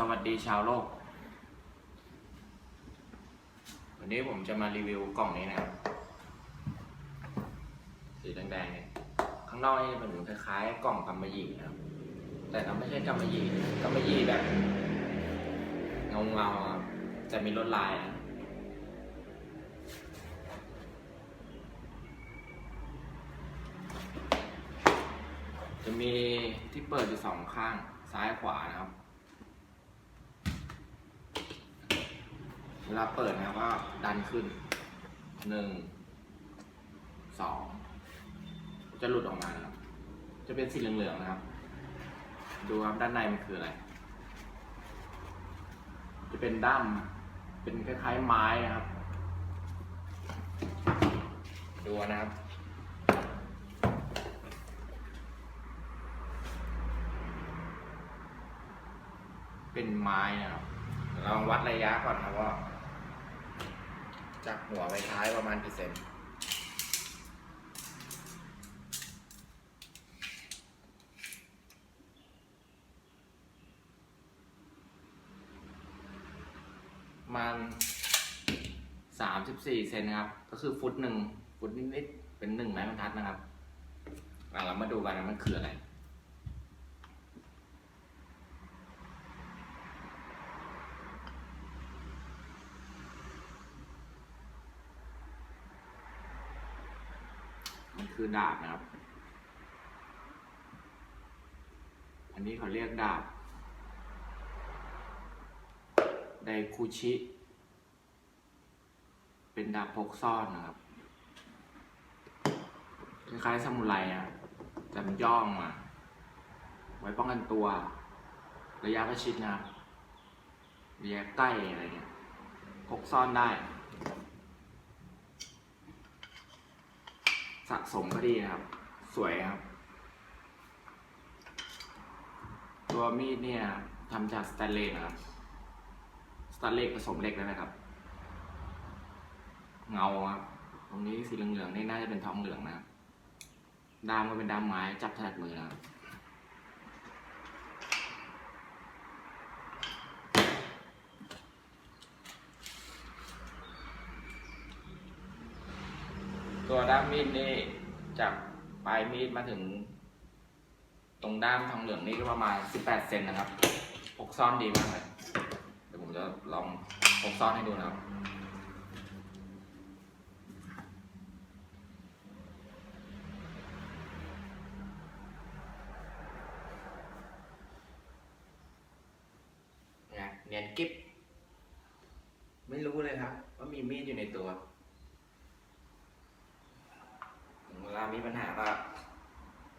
สวัสดีชาวโลก วันนี้ผมจะมารีวิวกล่องนี้นะครับ สีแดงๆเนี่ยข้างนอกนี่เป็นคล้ายๆ กล่องกำมะหยี่นะครับ แต่เราไม่ใช่กำมะหยี่กำมะหยี่แบบเงาเงาๆจะมีลวดลายนะจะมีที่เปิดอยู่สองข้างซ้ายขวานะครับ เวลาเปิดนะครับก็ดันขึ้นหนึ่งสองจะหลุดออกมานะครับ จะเป็นสีเหลืองๆนะครับ ดูครับด้านในมันคืออะไร จะเป็นด้ามเป็นคล้ายๆไม้นะครับ ดูนะครับเป็นไม้นะครับลองวัดระยะก่อนครับว่า จากหัวไปท้ายประมาณกี่เซนมันสามสิบสี่เซนนะครับ ก็คือฟุตหนึ่งฟุตนิดๆเป็นหนึ่งไม้บรรทัดนะครับอะเรามาดูกันนะมันคืออะไร คือดาบนะครับ อันนี้เขาเรียกดาบ ไดคุชิ เป็นดาบพกซ่อนนะครับ คล้ายๆซามูไรอะแต่มันย่องมาไว้ป้องกันตัว ระยะประชิดนะครับระยะใกล้อะไรเงี้ยพกซ่อนได้ สะสมก็ดีนะครับ สวยครับ ตัวมีดเนี่ยทำจากสแตนเลสนะครับ สแตนเลสผสมเหล็กแล้วนะครับ เงาครับ ตรงนี้สีเหลืองๆนี่น่าจะเป็นทองเหลืองนะครับดามก็เป็นดามไม้จับถนัดมือนะครับ ตัวด้ามมีดนี่จากปลายมีดมาถึง ตรงด้ามทองเหลืองนี่ก็ประมาณ 18 เซนนะครับพกซ่อนดีมากเลยเดี๋ยวผมจะลองพกซ่อนให้ดูนะครับเนียนกิ๊บไม่รู้เลยครับ ว่ามีมีดอยู่ในตัว ลามีปัญหาก็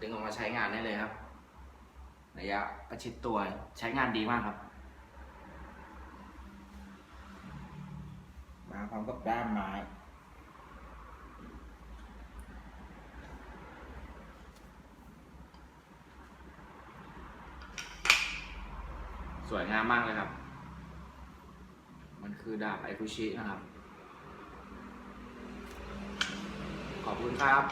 ดึงออกมาใช้งานได้เลยครับ ระยะประชิดตัวใช้งานดีมากครับ มาพร้อมกับด้ามไม้สวยงามมากเลยครับ มันคือดาบไอคุชินะครับ ขอบคุณครับ